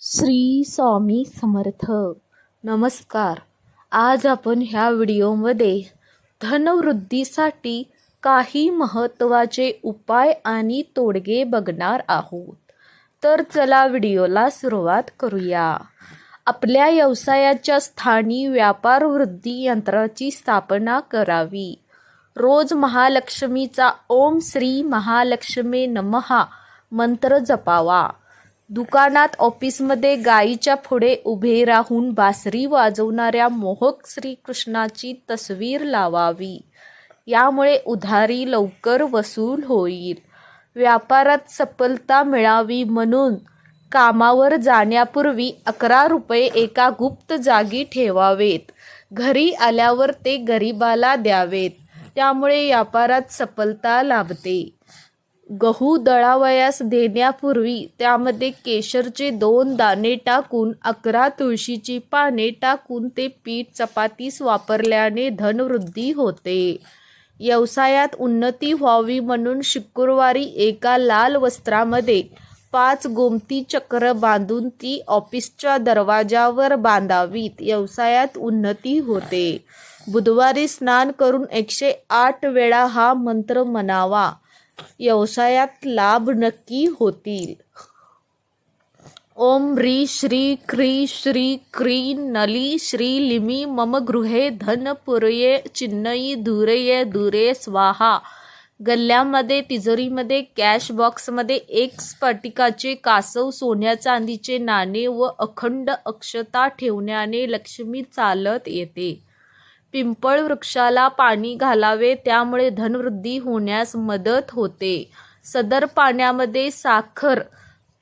श्री स्वामी समर्थ. नमस्कार. आज आपण ह्या व्हिडिओमध्ये धनवृद्धीसाठी काही महत्त्वाचे उपाय आणि तोडगे बघणार आहोत. तर चला व्हिडिओला सुरुवात करूया. आपल्या व्यवसायाच्या स्थानी व्यापार वृद्धी यंत्राची स्थापना करावी. रोज महालक्ष्मीचा ओम श्री महालक्ष्मी नमहा मंत्र जपावा. दुकानात ऑफिसमध्ये गायीच्या पुढे उभे राहून बासरी वाजवणाऱ्या मोहक श्रीकृष्णाची तस्वीर लावावी. यामुळे उधारी लवकर वसूल होईल. व्यापारात सफलता मिळावी म्हणून कामावर जाण्यापूर्वी अकरा रुपये एका गुप्त जागी ठेवावेत. घरी आल्यावर ते गरिबाला द्यावेत. त्यामुळे व्यापारात सफलता लाभते. गहू दळावयास देण्यापूर्वी त्यामध्ये केशरचे दोन दाणे टाकून अकरा तुळशीची पाने टाकून ते पीठ चपातीस वापरल्याने धनवृद्धी होते. व्यवसायात उन्नती व्हावी म्हणून शुक्रवारी एका लाल वस्त्रामध्ये पाच गोमती चक्र बांधून ती ऑफिसच्या दरवाजावर बांधावीत. व्यवसायात उन्नती होते. बुधवारी स्नान करून एकशे आठ वेळा हा मंत्र म्हणावा. व्यवसायात लाभ नक्की होतील. ओम ह्री श्री क्री श्री क्री नली श्री लिमी मम गृहे धन पुरये चिन्नई धुरये दुरे स्वाहा. गल्ल्यामध्ये तिजोरीमध्ये कॅश बॉक्समध्ये एक स्फटिकाचे कासव सोन्या चांदीचे नाणे व अखंड अक्षता ठेवण्याने लक्ष्मी चालत येते. पिंपळ वृक्षाला पाणी घालावे त्यामुळे धनवृद्धी होण्यास मदत होते. सदर पाण्यामध्ये साखर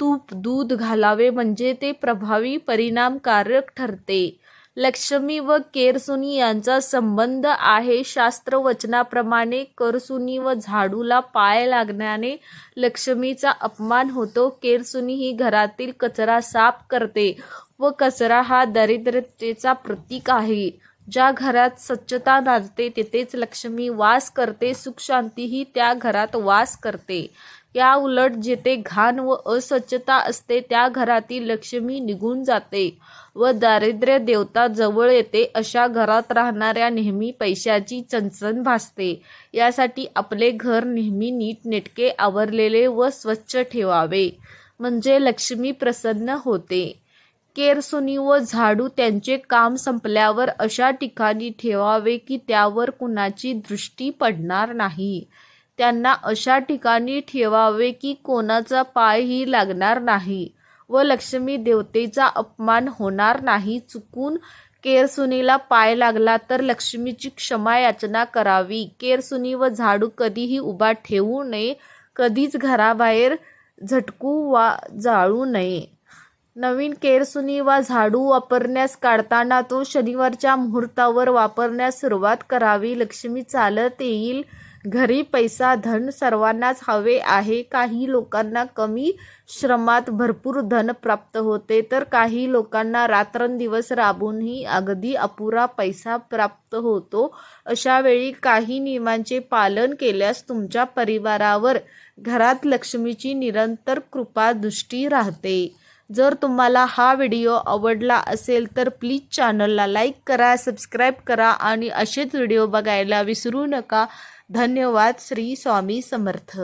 तूप दूध घालावे म्हणजे ते प्रभावी परिणामकारक ठरते. लक्ष्मी व केरसुनी यांचा संबंध आहे शास्त्रवचनाप्रमाणे. करसुनी व झाडूला पाय लागण्याने लक्ष्मीचा अपमान होतो. केरसुनी ही घरातील कचरा साफ करते व कचरा हा दरिद्रतेचा प्रतीक आहे. ज्या घरात स्वच्छता नांदते तिथेच लक्ष्मी वास करते सुखशांतीही त्या घरात वास करते. या उलट जेथे घाण व अस्वच्छता असते त्या घरातील लक्ष्मी निघून जाते व दारिद्र्य देवता जवळ येते अशा घरात राहणाऱ्या नेहमी पैशाची चणचण भासते. यासाठी आपले घर नेहमी नीटनेटके आवरलेले व स्वच्छ ठेवावे. म्हणजे लक्ष्मी प्रसन्न होते. केरसुनी व झाडू त्यांचे काम संपल्यावर अशा ठिकाणी ठेवावे की त्यावर कुणाची दृष्टी पडणार नाही. त्यांना अशा ठिकाणी ठेवावे की कोणाचा पायही लागणार नाही व लक्ष्मी देवतेचा अपमान होणार नाही. चुकून केरसुनीला पाय लागला तर लक्ष्मीची क्षमा याचना करावी. केरसुनी व झाडू कधीही उभा ठेवू नये. कधीच घराबाहेर झटकू वा जाळू नये. नवीन केरसुनी वा झाडू वापरण्यास काढताना तो शनिवारच्या मुहूर्तावर वापरण्यास सुरुवात करावी. लक्ष्मी चालत येईल. घरी पैसा धन सर्वांनाच हवे आहे. काही लोकांना कमी श्रमात भरपूर धन प्राप्त होते तर काही लोकांना रात्रंदिवस राबूनही अगदी अपुरा पैसा प्राप्त होतो. अशा वेळी काही नियमांचे पालन केल्यास तुमच्या परिवारावर घरात लक्ष्मीची निरंतर कृपा दृष्टी राहते. जर तुम्हाला हा व्हिडिओ आवडला असेल तर प्लीज चॅनलला लाईक करा सबस्क्राईब करा आणि असेच व्हिडिओ बघायला विसरू नका. धन्यवाद. श्री स्वामी समर्थ.